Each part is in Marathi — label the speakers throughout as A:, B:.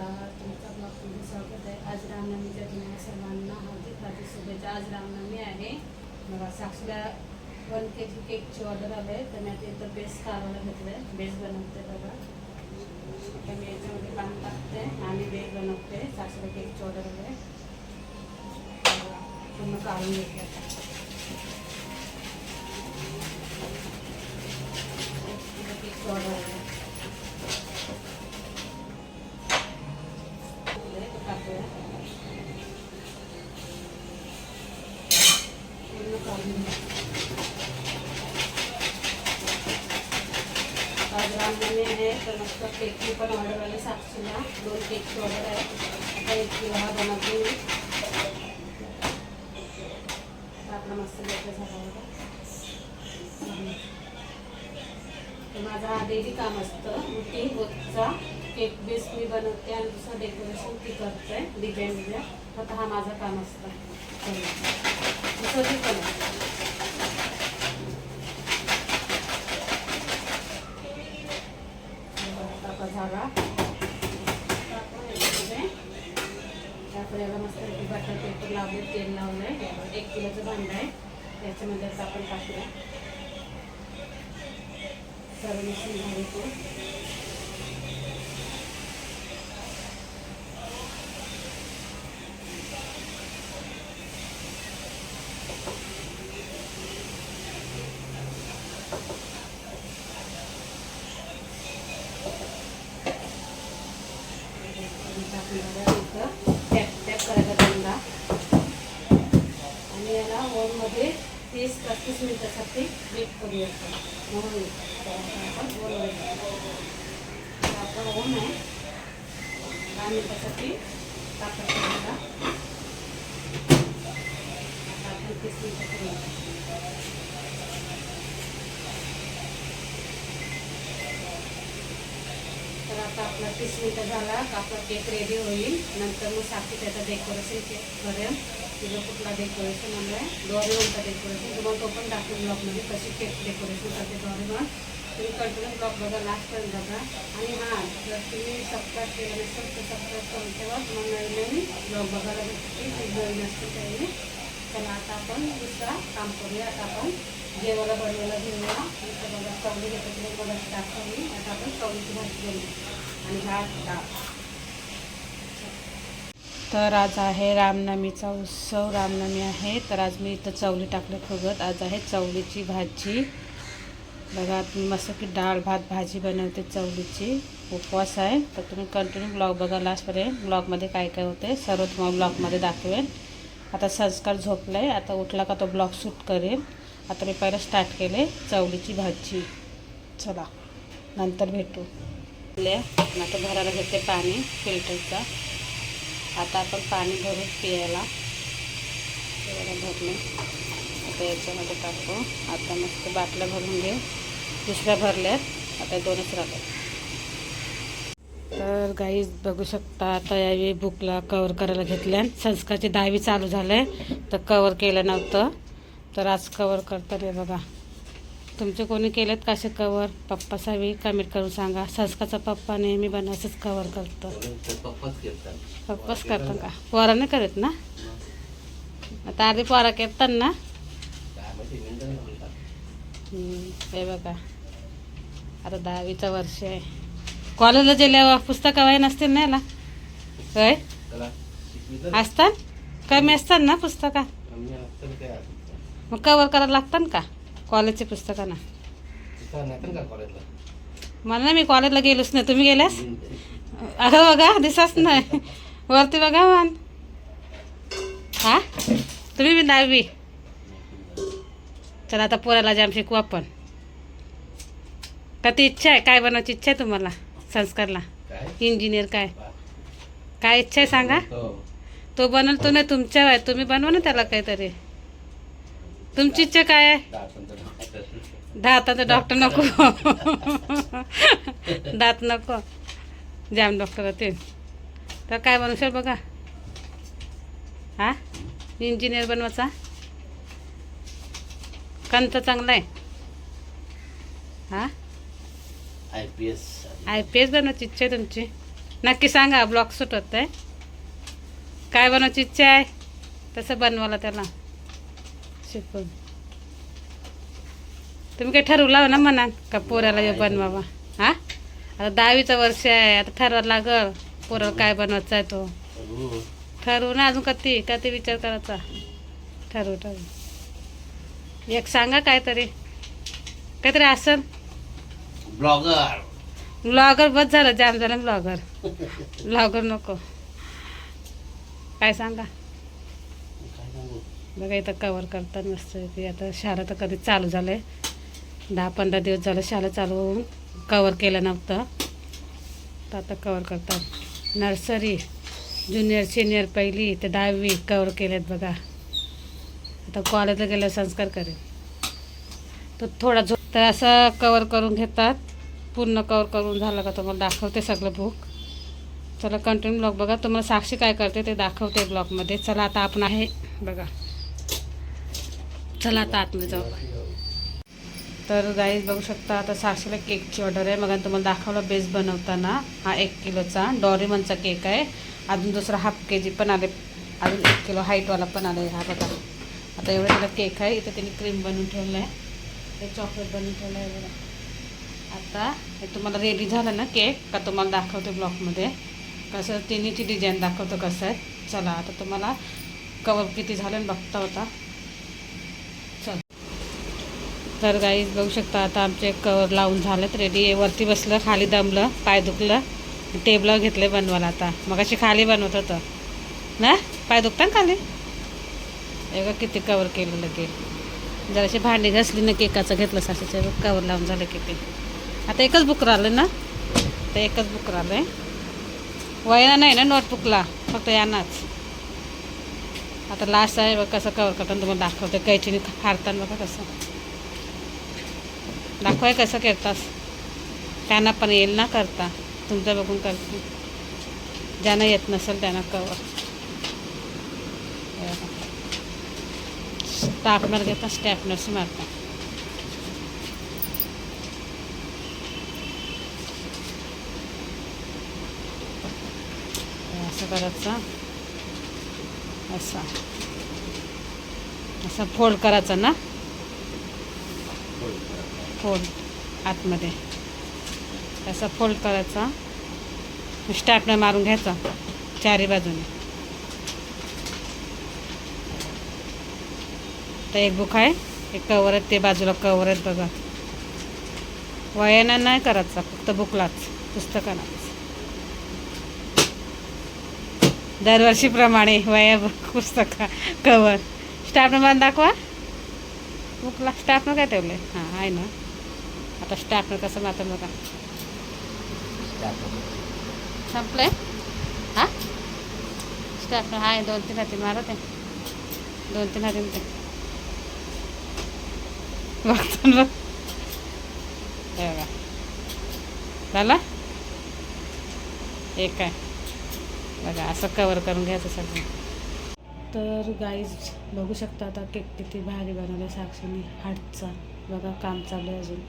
A: स्वागत आहे आज रामनवमीच्या दिनाला सर्वांना हार्दिक हार्दिक शुभेच्छा आज रामनवमी आहे मला साक्षीला वन के जी केकची ऑर्डर आली आहे तर मी आता बेस काढायला घेतलं आहे बेस बनवते बघा आता मी याच्यामध्ये पाणी टाकते आणि बेस बनवते साक्षीला केकची ऑर्डर आहे बघा, पूर्ण काढून घेते आता केकची ऑर्डर आली पूर्ण काढून घ्या. आहे तर मस्त केकची पण ऑर्डर आली साक्षीला दोन केकची ऑर्डर आहे. आता एक किलो हा बनवते मी. आता आपला मस्त बेटर झाला होता तर माझं हा डेली काम असतं. रुटीन रोजचा केक बेस मी बनवते आणि दुसरं डेकोरेशन ती करते डिझाईन डिझाईन फक्त हा माझं काम असतं. दुसरं पण आहे. बघा, आता झाला आता आपण याच्यामध्ये आपल्याला मस्त बटर पेपर लावले तेल लावलंय एक किलोचं भांडं आहे. त्याच्यामध्ये आपण टाकूया. सर्व मिक्सिंग झाली ते टॅप टॅप करायचा दोनदा आणि याला ओव्हनमध्ये तीस पस्तीस मिनिटासाठी बेक करूया म्हणून आपण ओव्हन आपण ओव्हन आहे दहा मिनिटासाठी तापत करायला आता आपण तीस मिनिटं करूया तर आता आपला तीस मिनिटं झाला. आपला केक रेडी होईल. नंतर मग साखी त्याचं डेकोरेशन केक करेल तुझं कुठला डेकोरेशन आलं आहे डोरेमॉनचा डेकोरेशन तुम्हाला तो पण दाखवून ब्लॉगमध्ये कशी केक डेकोरेशन करते डोरेमॉन तुम्ही कंटिन्यू ब्लॉग बघा लास्टपर्यंत बघा. आणि हां जर तुम्ही सबस्क्राईब केलं नसेल तर सबस्क्राईब करून ठेवा. तुम्हाला नवीन नवीन ब्लॉग बघायला भेटते नवीन असते त्यावेळी चला आता आपण दुसरा काम करूया. आता आपण जेवायला बनवायला घेऊया. इथं बघा चवली घेतली तुम्ही बघा दाखवली. आता आपण चवलीची भाजी बनवू. आणि भात डाळ. तर आज आहे रामनवमीचा उत्सव. रामनवमी आहे. तर आज मी इथं चवली टाकले फुगत. आज आहे चवलीची भाजी. बघा मी मस्त की डाळ भात भाजी बनवते चवलीची उपवास आहे. तर तुम्ही कंटिन्यू ब्लॉग बघा लास्टपर्यंत ब्लॉगमध्ये काय काय होते सर्व तुम्हाला ब्लॉगमध्ये दाखवेन. आता संस्कार झोपला आहे आता उठला का तो ब्लॉग शूट करेन. आता मी पहिलं स्टार्ट केले चवलीची भाजी. चला नंतर भेटू. आता भरायला घेते पाणी फिल्टरचा आता आपण पाणी भरून पियायला पियायला भरले. आता याच्यामध्ये टाकू. आता मस्त बाटल्या भरून घेऊ. दुसऱ्या भरल्यात. आता दोनच राहतात. तर गाई बघू शकता आता यावेळी बुकला कवर करायला घेतल्या. संस्कारची दहावी चालू झाले तर कवर केलं नव्हतं. तर आज कवर करतात बघा. तुमचे कोणी केलेत का असे कवर पप्पा सावी कमेंट करून सांगा. संस्कारचा पप्पा नेहमी बनायचंच कवर करतो.
B: पप्पाच
A: करतो करतात का? पोरा नाही करत ना? आता आधी पोरा करतात ना? हे बघा. आता दहावीचं वर्ष आहे. कॉलेजला गेल्यावर पुस्तकं वय नसतील ना याला? होय? असतात? कमी असतात ना पुस्तकं? मग कवर करायला लागतात का? कॉलेजचे पुस्तकं ना.
B: तिथं नाही का कॉलेजला?
A: मला नाही मी कॉलेजला गेलोच नाही. तुम्ही गेल्यास? अगं बघा दिसाच नाही. वरती बघा मान. हा? तुम्ही बी दहावी चला आता पोराला जाम शिकू आपण. का ती इच्छा आहे? काय बनवायची इच्छा आहे तुम्हाला? संस्कारला. इंजिनियर काय? काय इच्छा आहे सांगा?
B: हो.
A: तो बनल तो नाही तुमच्या तुम्ही बनवा ना त्याला काहीतरी. तुमची इच्छा काय आहे? दाताचं डॉक्टर. नको. दात नको. जाम डॉक्टर होते. तर काय बनवशाल बघा? हा? इंजिनियर बनवायचा? कंत चांगला आहे. हा?
B: I P S.
A: I P S बनवायची इच्छा आहे तुमची. नक्की सांगा ब्लॉग सुट होत आहे काय बनवायची इच्छा आहे? तसं बनवायला त्याला. शिकून तुम्ही काही ठरवलं ना म्हणा का पोराला हे बनवावा? हा? आता दहावीचं वर्ष आहे आता ठरवायला लागल पोराला काय बनवायचं आहे तो. ठरवू ना अजून कधी का ते विचार करायचा. ठरवू ठरवू. एक सांगा काहीतरी. काहीतरी असेल?
B: ब्लॉगर
A: ब्लॉगर बस झालं जाम झालं ब्लॉगर ब्लॉगर नको. काय
B: काय सांगू?
A: बघा इथं कवर करतात मस्त की आता शाळा तर कधी चालू झालं आहे दहा पंधरा दिवस झालं शाळा चालू होऊन कवर केलं नव्हतं. तर आता कवर करतात. नर्सरी ज्युनियर सिनियर पहिली ते दहावी कवर केलेत बघा. आता कॉलेजला गेल्यावर संस्कार करेल तर थोडा झो तर असं कवर करून घेतात. पूर्ण कवर करून झालं का तुम्हाला दाखवते सगळं बुक चला कंटिन्यू ब्लॉग बघा. तुम्हाला साक्षी काय करते ते दाखवते ब्लॉगमध्ये चला आता आपण आहे बघा. चला आता आतमध्ये जाऊ. तर गाईज बघू शकता आता साक्षीला केकची ऑर्डर आहे. मग तुम्हाला दाखवला बेस बनवताना. हा एक किलोचा. डॉरीमनचा केक आहे. अजून दुसरा हाफ के जी पण आले. अजून एक किलो हाईटवाला पण आला. आहे हा बघा. आता एवढा त्याला केक आहे. इथं त्यांनी क्रीम बनवून ठेवलं आहे हे चॉकलेट बनवून ठेवलं आहे बघा. आता हे तुम्हाला रेडी झालं ना केक? का तुम्हाला दाखवते ब्लॉकमध्ये कसं तिन्हीची डिझाईन दाखवतो कसं आहे? चला आता तुम्हाला कवर किती झालं बघता होता. तर गाईज बघू शकता आता आमचे कवर लावून झालेत रेडी वरती बसलं खाली दमलं पाय दुखलं. टेबलावर घेतलं बनवायला आता. मग अशी खाली बनवत होतं. ना? पाय दुखता ना खाली? एका किती कवर केलेलं लगेच. जराशी भांडी घासली ना केकाचं घेतलं सासूचं. कवर लावून झालं किती. आता एकच बुक राहिलं ना? तर एकच बुक राहिलं आहे वयना नाही ना नोटबुकला फक्त यांनाच. आता लास्ट आहे बघ कसं कवर करताना तुम्हाला दाखवते. कैचीने फाडताना बघा कसं. दाखवाय कसं करतास? त्यांना पण येईल ना करता. तुमचं बघून करते. ज्यांना येत नसेल त्यांना कवर. स्टाफनर घेता स्टॅफनर्स मारता. असं करायचं. असं. असं फोल्ड करायचं ना? फोल्ड आतमध्ये. असं फोल्ड करायचा. स्टॅपनं मारून घ्यायचा. चारी बाजूने. तर एक बुक आहे. एक कवर आहेत ते बाजूला कवर आहेत बघा. वयानं नाही करायचा. फक्त बुकलाच. पुस्तकालाच. दरवर्षीप्रमाणे वया पुस्तक कवर स्टाफनं बांध दाखवा. बुकला स्टाफनं काय ठेवलं आहे हां आहे ना. आता स्टॅपनं कसं मात्र बघा. संपलंय? हां? स्टॅपनं आहे दोन तीन हाती मारत आहे. दोन तीन हाती ते बघतो ना बघा. झाला? एक आहे बघा असं कवर करून घ्यायचं सगळं. तर गाईज बघू शकता आता केक किती भारी बनवलं साक्षीने. हार्टचा बघा काम चालू आहे अजून.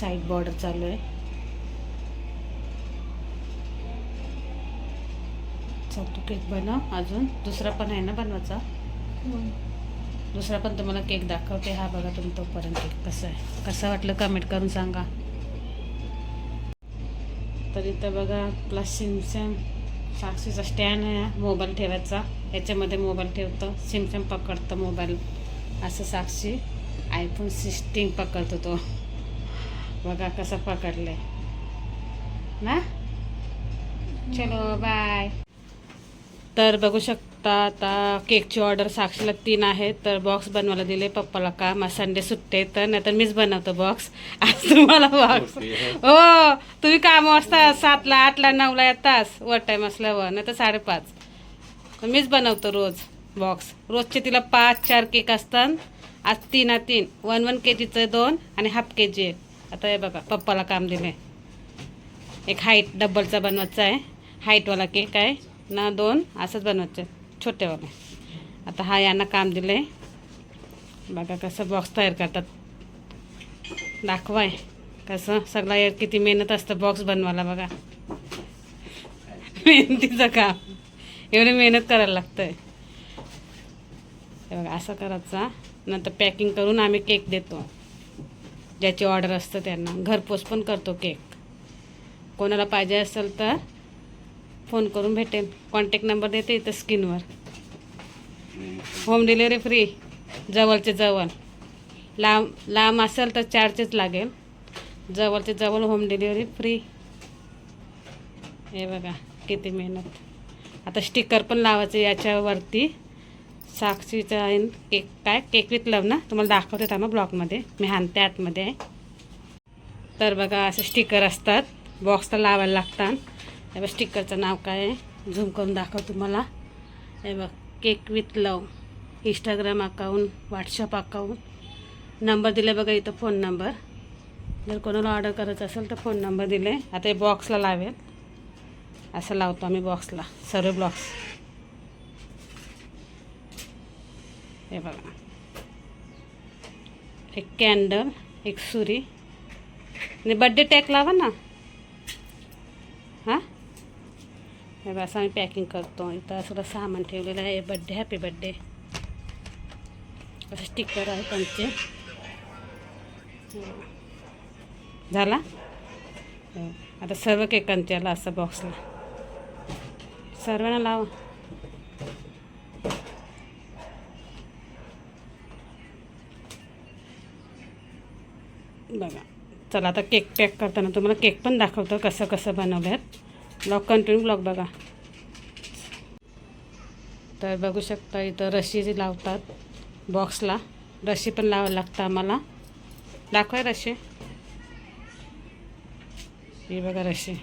A: साईड बॉर्डर चालू आहे. चल तू केक बनव अजून. दुसरा पण आहे ना बनवायचा? दुसरा पण तुम्हाला केक दाखवते. हा बघा तुम्ही तोपर्यंत केक कसं आहे. कसं वाटलं कमेंट करून सांगा. तर इथं बघा आपला सिमसॅम साक्षीचा स्टँड आहे मोबाईल ठेवायचा. याच्यामध्ये मोबाईल ठेवतो. सिमसॅम पकडतं मोबाईल असं साक्षी आयफोन सिक्स्टीन पकडतो तो. बघा कसं पकडलंय. ना? चलो बाय तर बघू शकता आता केकची ऑर्डर साक्षीला तीन आहे तर बॉक्स बनवायला दिले पप्पाला का? मग संडे सुट्टे तर नाही तर मीच बनवतो बॉक्स आज तुम्हाला बॉक्स हो तुम्ही काम वाजता सातला आठला नऊला येतास वर टाईम असल्यावर नाही तर साडेपाच. तर मीच बनवतो रोज बॉक्स रोजचे तिला पाच चार केक असतात. आज तीन आ तीन. वन वन के जीचं दोन आणि हाफ के जी आता हे बघा पप्पाला काम दिले एक हाईट डबलचा बनवायचा आहे. हाईटवाला केक आहे. ना दोन असंच बनवायचं छोटेवाले आता हा यांना काम दिलं आहे बघा कसं बॉक्स तयार करतात. दाखवाय कसं. सगळा किती मेहनत असतं बॉक्स बनवायला बघा. मेहनतीचं काम. एवढी मेहनत करायला लागतंय. हे बघा असं करायचा. नंतर पॅकिंग करून आम्ही केक देतो. ज्याची ऑर्डर असतं त्यांना. घरपोच पण करतो केक. कोणाला पाहिजे असेल तर फोन करून भेटेल कॉन्टॅक्ट नंबर देते इथं स्क्रीनवर. होम डिलिव्हरी फ्री जवळचे जवळ. लांब लांब असेल तर चार्जेस लागेल. जवळचे जवळ होम डिलिव्हरी फ्री. हे बघा किती मेहनत. आता स्टिकर पण लावायचं याच्यावरती. साक्षीचा आहे केक काय? केक विथ लव ना? तुम्हाला दाखवते थांबा ब्लॉकमध्ये मी हाणते आतमध्ये. आहे तर बघा असे स्टिकर असतात. बॉक्सला लावायला लागतात. हे बघ स्टिकरचं नाव काय? आहे झूम करून दाखव तुम्हाला. हे बघ cake with love Instagram account WhatsApp account number दिले बघा इथं फोन नंबर जर कोणाला ऑर्डर करायचं असेल तर फोन नंबर दिले. आता हे बॉक्सला लावेल असं लावतो आम्ही बॉक्सला सर्व ब्लॉक्स हे बघा. एक कॅन्डल, एक सुरी. आणि बड्डे टॅक लावा ना. हाँ? हे बघा, असं आम्ही पॅकिंग करतो. इथं सगळं सामान ठेवलेलं आहे. बड्डे हॅपी बड्डे स्टिकर त्यांचे. झाला? आता सर्व असं बॉक्सला सर्वांना लावा. चला आता केक पॅक करताना तुम्हाला केक पण दाखवतो कसं कसं बनवल्यात. ब्लॉग कंटिन्यू ब्लॉग बघा. तर बघू शकता इथं रशी जी लावतात बॉक्सला रशी पण लावायला लागतं आम्हाला. दाखवाय रशी. ही बघा रशी.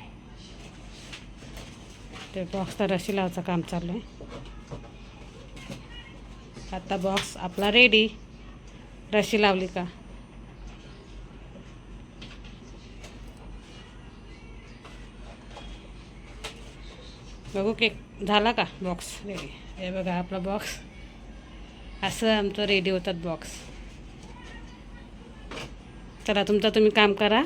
A: ते बॉक्सला रशी लावायचं काम चालू आहे. आता बॉक्स आपला रेडी रशी लावली का? बघू केक झाला का बॉक्स रेडी हे बघा आपला बॉक्स असं आमचं रेडी होतात बॉक्स चला तुमचं तुम्ही काम करा.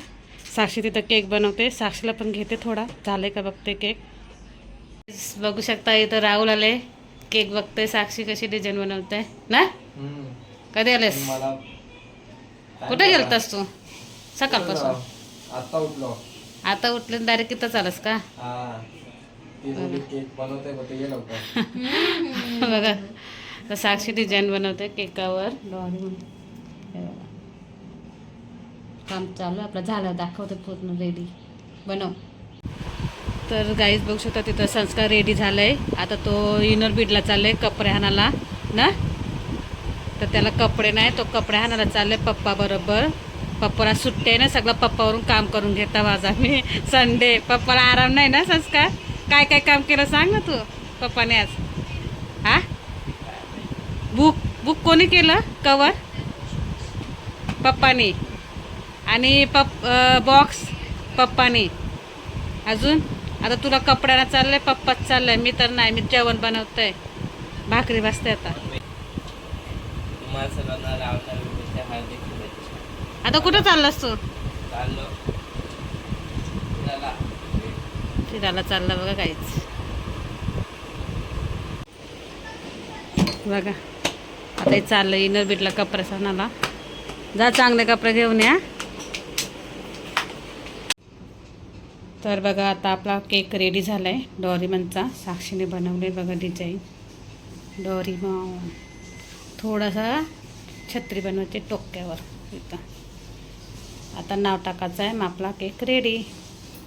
A: साक्षी तिथं केक बनवते. साक्षीला पण घेते थोडा. झालं का बघते केक बघू शकता इथं राहुल आले. केक बघते साक्षी कशी डिझाईन बनवते. ना? कधी आलेस? कुठे गेलतास तू? सकाळपासून.
B: आता उठलो.
A: आता उठले डायरेक्ट इथं चालस का?
B: हा. केक बनवते ये लवकर.
A: बघा तर साक्षी डिझाईन बनवते केकावर. म्हणून काम चालू आपलं झालं दाखवते पूर्ण रेडी बनव. तर गाईज बघू शकता तिथं संस्कार रेडी झालाय. आता तो इनर बीडला चाललाय कपडे हाणाला ना? तर त्याला कपडे नाही तो कपडे हाणाला चाललाय पप्पा बरोबर. पप्पाला सुट्टे ना सगळं पप्पावरून काम करून घेता माझा मी. संडे पप्पाला आराम नाही ना संस्कार? काय काय काम केलं सांग ना तू पप्पाने आज. हा? बुक बुक कोणी केलं? कवर पप्पानी. आणि पप बॉक्स पप्पानी. अजून? आता तुला कपड्याला चाललंय पप्पाच चाललंय. मी तर नाही मी जेवण बनवतंय. भाकरी बसते आता. आता कुठं चाललास तू
B: चाललो चला
A: फिरायला चालला बघा काहीच बघा आता हे चाललं इनर बीटला कपडा सणाला. जा चांगले कपडे घेऊन या. तर बघा आता आपला केक रेडी झाला आहे डॉरीमनचा साक्षीने बनवले बघा डिझाईन डॉरीमन थोडासा छत्री बनवायची टोक्यावर. इथं. आता नाव टाकायचं आहे मग आपला केक रेडी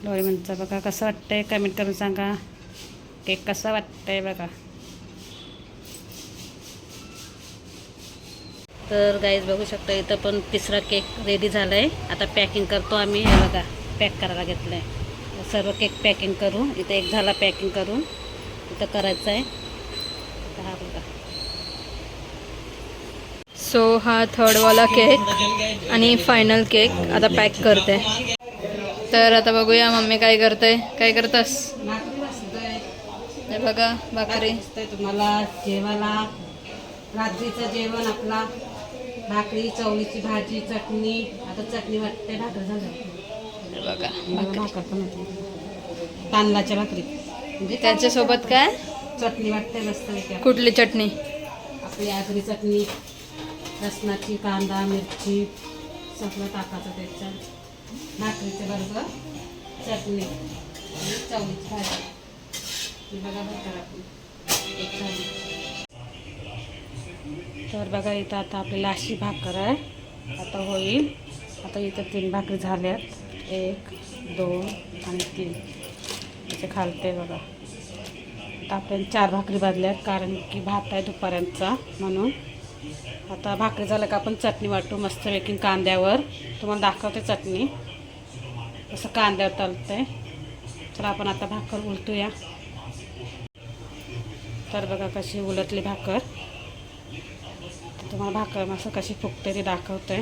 A: डॉरीमनचा बघा कसं वाटतंय कमेंट करून सांगा. केक कसा वाटतंय बघा. तर गाईज बघू शकता इथं पण तिसरा केक रेडी झाला आहे आता पॅकिंग करतो आम्ही. हे बघा पॅक करायला घेतलं आहे सर्व केक पॅकिंग करू. इथं एक झाला पॅकिंग करून. इथं करायचं आहे हा बघा.
C: सो हा थर्डवाला केक आणि फायनल केक आता पॅक करते. तर आता बघूया मम्मी काय करते. काय करतस? बघा भाकरी.
A: तुम्हाला. जेवायला. रात्रीचं जेवण आपला. भाकरी चवळीची भाजी चटणी. आता चटणी वाटते भाकर झालं
C: बघा
A: भाकर. पण होती तांदळाच्या भाकरी. म्हणजे
C: त्याच्यासोबत काय?
A: चटणी वाटते मस्त.
C: कुठली चटणी?
A: आपली आगरी चटणी. लसणाची कांदा मिरची. सगळं टाकायचं त्याच्यात. भाकरीच्या बरोबर चटणी आणि चवळीची भाजी. ही बघा भाकर एक चवळी. तर बघा इथं आता आपल्याला अशी भाकर आहे. आता होईल. आता इथं तीन भाकरी झाल्यात. एक दोन आणि तीन. इथे खालते बघा. आता आपल्याला चार भाकरी बाजल्यात कारण की भात आहे दुपाऱ्यांचा म्हणून. आता भाकरी झालं का आपण चटणी वाटू मस्त वेकिंग कांद्यावर. तुम्हाला दाखवते चटणी. असं कांद्यावर तळते तर आपण आता भाकर उलटूया. तर बघा कशी उलटली भाकर. तर तुम्हाला भाकर मस्त कशी फुगते ती दाखवते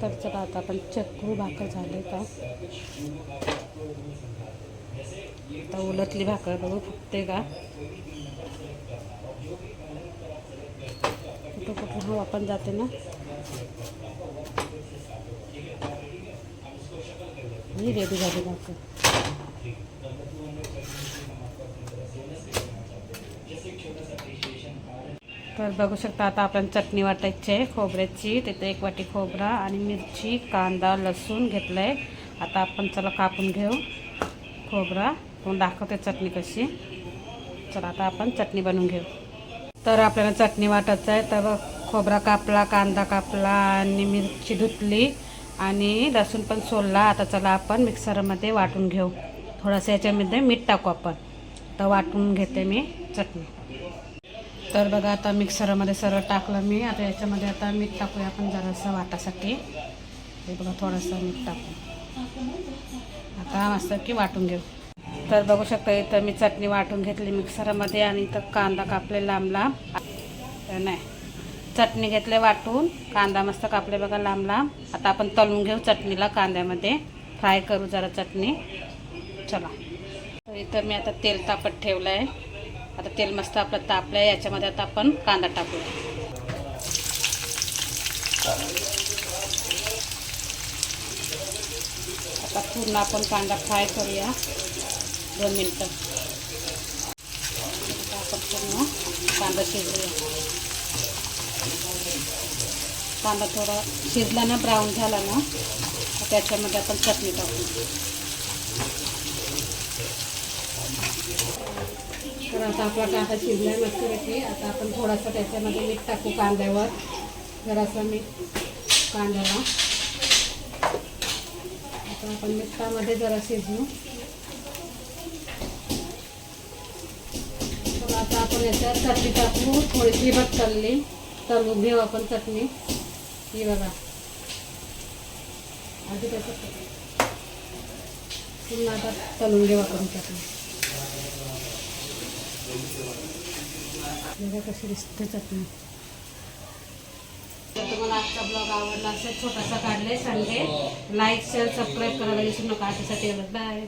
A: तर चला आता आपण चक्रू भाकर झाले का? आता उलटली भाकर बघू फुटते का? कुठं कुठं हवा पण जाते ना. ही रेडी झाली भाकर. तर बघू शकता आता आपण चटणी वाटायची आहे खोबऱ्याची. तिथे एक वाटी खोबरा आणि मिरची कांदा लसूण घेतलं आहे आता आपण चला कापून घेऊ. खोबरा पण दाखवते चटणी कशी. चला आता आपण चटणी बनवून घेऊ. तर आपल्याला चटणी वाटायचं आहे. तर बघ, खोबरा कापला कांदा कापला आणि मिरची धुतली आणि लसूण पण सोलला. आता चला आपण मिक्सरमध्ये वाटून घेऊ. थोडंसं याच्यामध्ये मीठ टाकू आपण. तर वाटून घेते मी चटणी. तर बघा आता मिक्सरमध्ये सरळ टाकलं मी. आता याच्यामध्ये आता मीठ टाकूया आपण जरासं वाटासाठी. हे बघा थोडंसं मीठ टाकू आता मस्त की वाटून घेऊ. तर बघू शकता इथं मी चटणी वाटून घेतली मिक्सरमध्ये आणि इथं कांदा कापले लांब लांब तर नाही चटणी घेतले वाटून कांदा मस्त कापले बघा लांब लांब आता आपण तळून घेऊ चटणीला कांद्यामध्ये. फ्राय करू जरा चटणी. चला. तर इथं मी आता तेल तापत ठेवलं आहे आता तेल मस्त आपलं तापलं आहे याच्यामध्ये आता आपण कांदा टाकूया. पूर्ण आपण कांदा फ्राय करूया. दोन मिनटं. आपण पूर्ण कांदा शिजवूया. कांदा थोडा शिजला ना ब्राऊन झाला ना त्याच्यामध्ये आपण चटणी टाकू तर आता आपला कांदा शिजलाय मस्तपैकी. आता आपण थोडासा त्याच्यामध्ये मीठ टाकू कांद्यावर. जरासं मीठ कांद्याला. आता आपण मिठामध्ये जरा शिजू तर आता आपण याच्यात चटणी टाकू. थोडीशी बट चालली तळून घेऊ आपण चटणी. ही बघा. आधी त्याच्यात पुन्हा आता चालून घेऊ आपण चटणी. बघा कशी दिसते चटणी. तर तुम्हाला आजचा ब्लॉग आवडला असेल छोटासा काढलाय संडे लाईक शेअर सबस्क्राईब करायला विसरू नका. आजच्यासाठी बाय